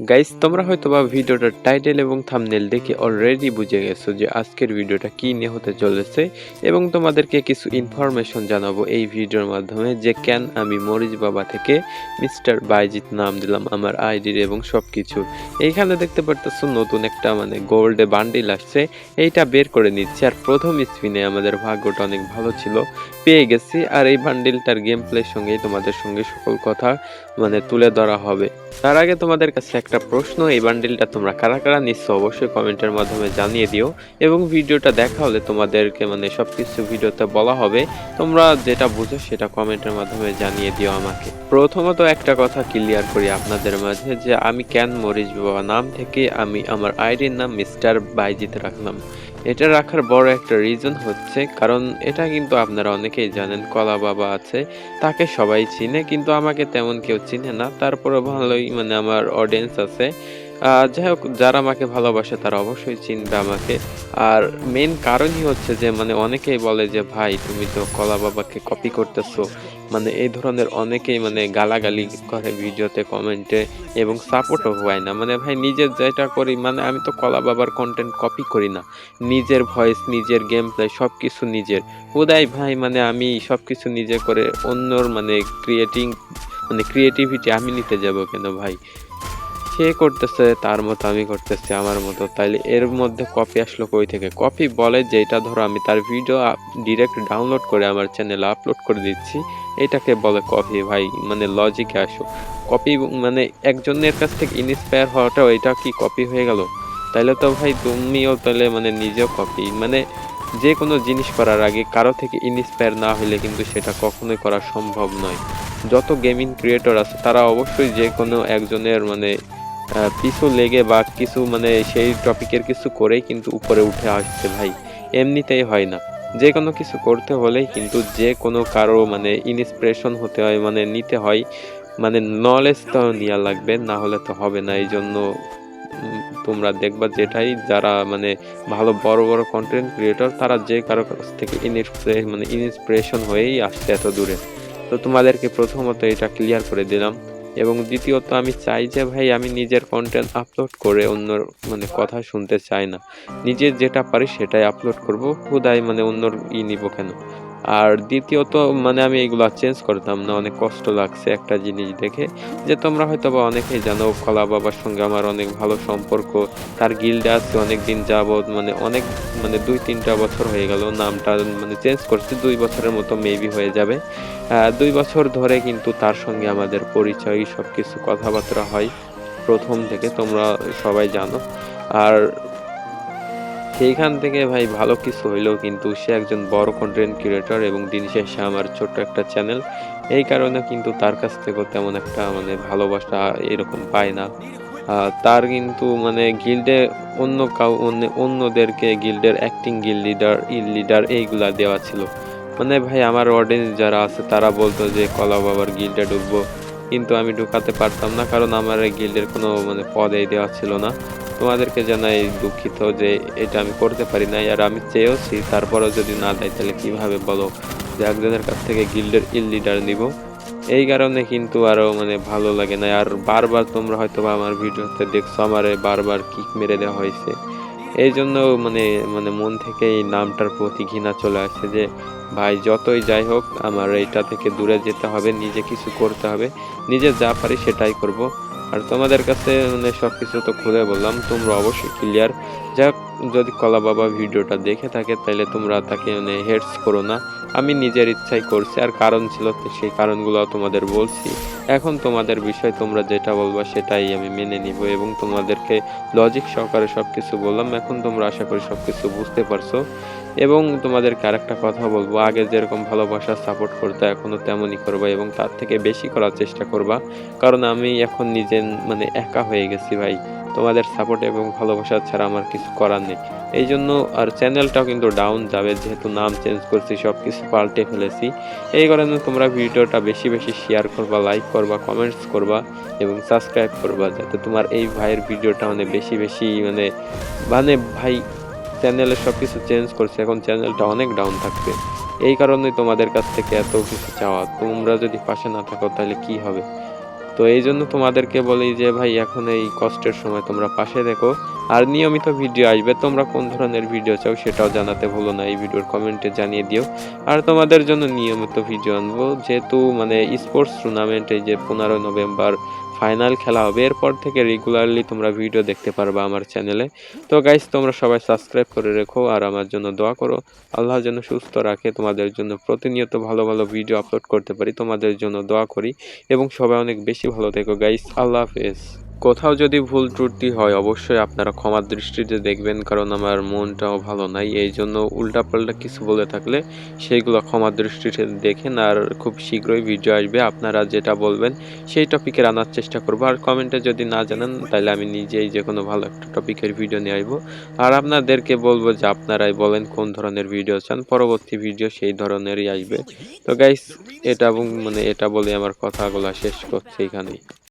Guys তোমরা হয়তো বা ভিডিওটার টাইটেল এবং থাম্বনেল দেখে অলরেডি বুঝে গেছো যে আজকের ভিডিওটা কি নিয়ে হতে চলেছে এবং তোমাদেরকে কিছু ইনফরমেশন জানাব এই ভিডিওর মাধ্যমে যে কেন আমি মরিচ বাবা থেকে মিস্টার বাইজিৎ নাম দিলাম, আমার আইডির এবং সব কিছুর এইখানে দেখতে পারতেছো নতুন একটা মানে গোল্ডে বান্ডিল আসছে, এইটা বের করে নিচ্ছে। আর প্রথম স্পিনে আমাদের ভাগ্যটা অনেক ভালো ছিল, পেয়ে গেছি। আর এই বান্ডিলটার গেম প্লের সঙ্গেই তোমাদের সঙ্গে সকল কথা মানে তুলে ধরা হবে। তার আগে তোমাদের কাছে একটা প্রশ্ন, এই বান্ডিলটা তোমরা কারা কারা নিচ্ছ অবশ্যই কমেন্টের মাধ্যমে জানিয়ে দিও। এবং ভিডিওটা দেখা হলে তোমাদেরকে মানে সব কিছু ভিডিওতে বলা হবে। তোমরা যেটা বুঝো সেটা কমেন্টের মাধ্যমে জানিয়ে দিও আমাকে। প্রথমত একটা কথা ক্লিয়ার করি আপনাদের মাঝে যে আমি ক্যান মরিচ বাবা নাম থেকে আমি আমার আইডির নাম মিস্টার বাইজিত রাখলাম। এটা রাখার বড় একটা রিজন হচ্ছে, কারণ এটা কিন্তু আপনারা অনেকেই জানেন, কলা বাবা আছে, তাকে সবাই চিনে, কিন্তু আমাকে তেমন কেউ চিনে না। তারপরে ভালোই মানে আমার অডিয়েন্স আছে। যাই হোক, যারা আমাকে ভালোবাসে তারা অবশ্যই চিনবে আমাকে। আর মেন কারণই হচ্ছে যে মানে অনেকেই বলে যে, ভাই, তুমি তো কলা বাবাকে কপি করতেছো। মানে এই ধরনের অনেকেই মানে গালাগালি করে ভিডিওতে, কমেন্টে এবং সাপোর্টও হয় না। মানে ভাই, নিজের যেটা করি মানে আমি তো কলা বাবার কন্টেন্ট কপি করি না। নিজের ভয়েস নিজের গেম প্লে সব কিছু নিজের। উদয় ভাই মানে আমি সব কিছু নিজে করে অন্যর মানে ক্রিয়েটিং মানে ক্রিয়েটিভিটি আমি নিতে যাব কেন ভাই? সে করতেছে, তার মতো আমি করতেছি, আমার মতো। তাইলে এর মধ্যে কপি আসলো কই থেকে? কপি বলে যেটা ধরো আমি তার ভিডিও ডিরেক্ট ডাউনলোড করে আমার চ্যানেলে আপলোড করে দিচ্ছি, এটাকে বলে কপি ভাই মানে লজিকে আসো। কপি মানে একজনের কাছ থেকে ইন্সপায়ার হওয়াটাও, এটা কি কপি হয়ে গেল? তাইলে তো ভাই তুমিও তাহলে মানে নিজেও কপি মানে যে কোনো জিনিস করার আগে কারও থেকে ইন্সপায়ার না হলে কিন্তু সেটা কখনোই করা সম্ভব নয়। যত গেমিং ক্রিয়েটর আছে, তারা অবশ্যই যে কোনো একজনের মানে পিছু লেগে বা কিছু মানে সেই টপিকের কিছু করেই কিন্তু উপরে উঠে আসছে ভাই। এমনিতেই হয় না। যে কোনো কিছু করতে হলেই কিন্তু যে কোনো কারও মানে ইন্সপিরেশন হতে হয় মানে নিতে হয় মানে নলেজ তো নেওয়া লাগবে, না হলে তো হবে না। এই জন্য তোমরা দেখবা যেটাই, যারা মানে ভালো বড় বড় কন্টেন্ট ক্রিয়েটর তারা যে কারও কাছ থেকে মানে ইন্সপিরেশন হয়েই আসছে এত দূরে। তো তোমাদেরকে প্রথমত এটা ক্লিয়ার করে দিলাম। এবং দ্বিতীয়ত আমি চাই যে, ভাই, আমি নিজের কন্টেন্ট আপলোড করে অন্যর মানে কথা শুনতে চাই না। নিজের যেটা পারি সেটাই আপলোড করব। হুদাই মানে অন্যর ই নিব কেন? আর দ্বিতীয়ত মানে আমি এগুলা চেঞ্জ করতাম না, অনেক কষ্ট লাগছে একটা জিনিস দেখে, যে তোমরা হয়তো বা অনেকেই জানো কলা বাবার সঙ্গে আমার অনেক ভালো সম্পর্ক, তার গিল্ডে আছে অনেক দিন যাবৎ মানে অনেক মানে দুই তিনটা বছর হয়ে গেল, নামটা মানে চেঞ্জ করছি, দুই বছরের মতো মেবি হয়ে যাবে। দুই বছর ধরে কিন্তু তার সঙ্গে আমাদের পরিচয় সব কিছু কথাবার্তা হয়, প্রথম থেকে তোমরা সবাই জানো। আর সেইখান থেকে ভাই ভালো কিছু হইলেও কিন্তু সে একজন বড় কন্টেন্ট ক্রিয়েটর এবং দিন শেষে আমার ছোট্ট একটা চ্যানেল এই কারণে কিন্তু তার কাছ থেকেও তেমন একটা মানে ভালোবাসা এরকম পায় না। তার কিন্তু মানে গিল্ডে অন্য কাউ, অন্য- অন্যদেরকে গিল্ডের অ্যাক্টিং গিল্ড লিডার ইল লিডার এইগুলা দেওয়া ছিল। মানে ভাই আমার অডিয়েন্স যারা আছে তারা বলতো যে, কলা বাবার গিল্ডে ঢুকবো। কিন্তু আমি ঢুকাতে পারতাম না, কারণ আমার এই গিল্ডের কোনো মানে পদেই দেওয়া ছিল না। তোমাদেরকে জানাই দুঃখিত যে এটা আমি করতে পারি নাই, আর আমি চেয়েওছি তারপরেও যদি না দেয় তাহলে কীভাবে বলো যে একজনের কাছ থেকে গিল্ডের ইল লিডার নিব। এই কারণে কিন্তু আরও মানে ভালো লাগে না, আর বারবার তোমরা হয়তো বা আমার ভিডিওতে দেখছ, আমারে বারবার কিক মেরে দেওয়া হয়েছে। এই জন্য মানে মানে মন থেকে এই নামটার প্রতি ঘৃণা চলে আসছে যে, ভাই যতই যাই হোক, আমার এইটা থেকে দূরে যেতে হবে, নিজে কিছু করতে হবে, নিজে যা পারি সেটাই করব। আর তোমাদের কাছে মানে সব কিছু তো খুলে বললাম, তোমরা অবশ্যই ক্লিয়ার যাক, যদি কলা বাবা ভিডিওটা দেখে থাকে, তাহলে তোমরা তাকে মানে হেডস করো না। আমি নিজের ইচ্ছাই করছি, আর কারণ ছিল সেই কারণগুলো তোমাদের বলছি। এখন তোমাদের বিষয় তোমরা যেটা বলবা সেটাই আমি মেনে নিব এবং তোমাদেরকে লজিক সহকারে সব কিছু বললাম। এখন তোমরা আশা করি সব কিছু বুঝতে পারছ। এবং তোমাদেরকে আরেকটা কথা বলব, আগে যেরকম ভালোবাসা সাপোর্ট করতে এখনও তেমনই করবা এবং তার থেকে বেশি করার চেষ্টা করবা। কারণ আমি এখন নিজে মানে একা হয়ে গেছি ভাই, তোমাদের সাপোর্ট এবং ভালোবাসা ছাড়া আমার কিছু করার নেই। এই জন্য আর চ্যানেলটাও কিন্তু ডাউন যাবে, যেহেতু নাম চেঞ্জ করছি সব কিছু পাল্টে ফেলেছি। এই কারণে তোমরা ভিডিওটা বেশি বেশি শেয়ার করবা লাইক করবা কমেন্টস করবা এবং সাবস্ক্রাইব করবা, যাতে তোমার এই ভাইয়ের ভিডিওটা মানে বেশি বেশি মানে মানে ভাই চ্যানেলে সব কিছু চেঞ্জ করছে, এখন চ্যানেলটা অনেক ডাউন থাকবে। এই কারণে তোমাদের কাছ থেকে এত কিছু চাওয়া। তোমরা যদি পাশে না থাকো, তাহলে কি হবে? তো এই জন্য তোমাদেরকে বলি যে, ভাই, এখন এই কষ্টের সময় তোমরা পাশে দেখো আর নিয়মিত ভিডিও আসবে, তোমরা কোন ধরনের ভিডিও চাও সেটাও জানাতে ভুলো না। এই ভিডিওর কমেন্টে জানিয়ে দিও। আর তোমাদের জন্য নিয়মিত ভিডিও আনব। যেহেতু মানে স্পোর্টস টুর্নামেন্টে যে পনেরোই নভেম্বর ফাইনাল খেলা হবে। এরপর থেকে রেগুলারলি তোমরা ভিডিও দেখতে পারবা আমার চ্যানেলে তো গাইজ তোমরা সবাই সাবস্ক্রাইব করে রেখো আর আমার জন্য দোয়া করো। আল্লাহ যেন সুস্থ রাখে, তোমাদের জন্য প্রতিনিয়ত ভালো ভালো ভিডিও আপলোড করতে পারি, তোমাদের জন্য দোয়া করি। এবং সবাই অনেক বেশি ভালো থেকো গাইস আল্লাহ হাফেজ। কোথাও যদি ভুল ত্রুটি হয়, অবশ্যই আপনারা ক্ষমার দৃষ্টিতে দেখবেন, কারণ আমার মনটাও ভালো নাই। এই জন্য উল্টাপাল্টা কিছু বলে থাকলে সেইগুলো ক্ষমার দৃষ্টিতে দেখেন, আর খুব শীঘ্রই ভিডিও আসবে। আপনারা যেটা বলবেন সেই টপিকের আনার চেষ্টা করব। আর কমেন্টে যদি না জানান, তাহলে আমি নিজেই যে কোনো ভালো একটা টপিকের ভিডিও নিয়ে আসব। আর আপনাদেরকে বলব যে, আপনারাই বলেন কোন ধরনের ভিডিও চান। পরবর্তী ভিডিও সেই ধরনেরই আসবে। তো গাইস এটা এবং মানে এটা বলে আমার কথাগুলো শেষ করছি এখানেই।